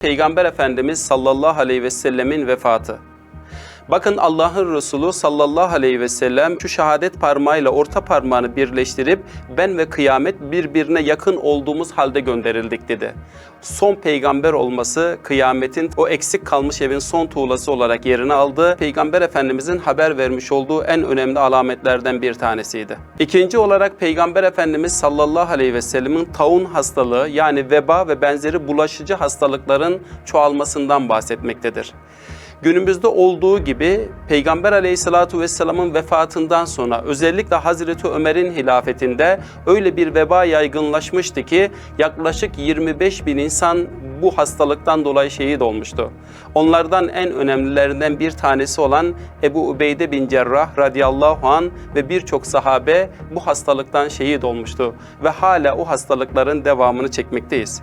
Peygamber Efendimiz sallallahu aleyhi ve sellemin vefatı. Bakın Allah'ın Resulü sallallahu aleyhi ve sellem şu şehadet parmağıyla orta parmağını birleştirip ben ve kıyamet birbirine yakın olduğumuz halde gönderildik dedi. Son peygamber olması kıyametin o eksik kalmış evin son tuğlası olarak yerini aldı. Peygamber Efendimizin haber vermiş olduğu en önemli alametlerden bir tanesiydi. İkinci olarak Peygamber Efendimiz sallallahu aleyhi ve sellemin taun hastalığı yani veba ve benzeri bulaşıcı hastalıkların çoğalmasından bahsetmektedir. Günümüzde olduğu gibi Peygamber Aleyhisselatü Vesselam'ın vefatından sonra özellikle Hazreti Ömer'in hilafetinde öyle bir veba yaygınlaşmıştı ki yaklaşık 25 bin insan bu hastalıktan dolayı şehit olmuştu. Onlardan en önemlilerinden bir tanesi olan Ebu Ubeyde bin Cerrah radıyallahu an ve birçok sahabe bu hastalıktan şehit olmuştu ve hala o hastalıkların devamını çekmekteyiz.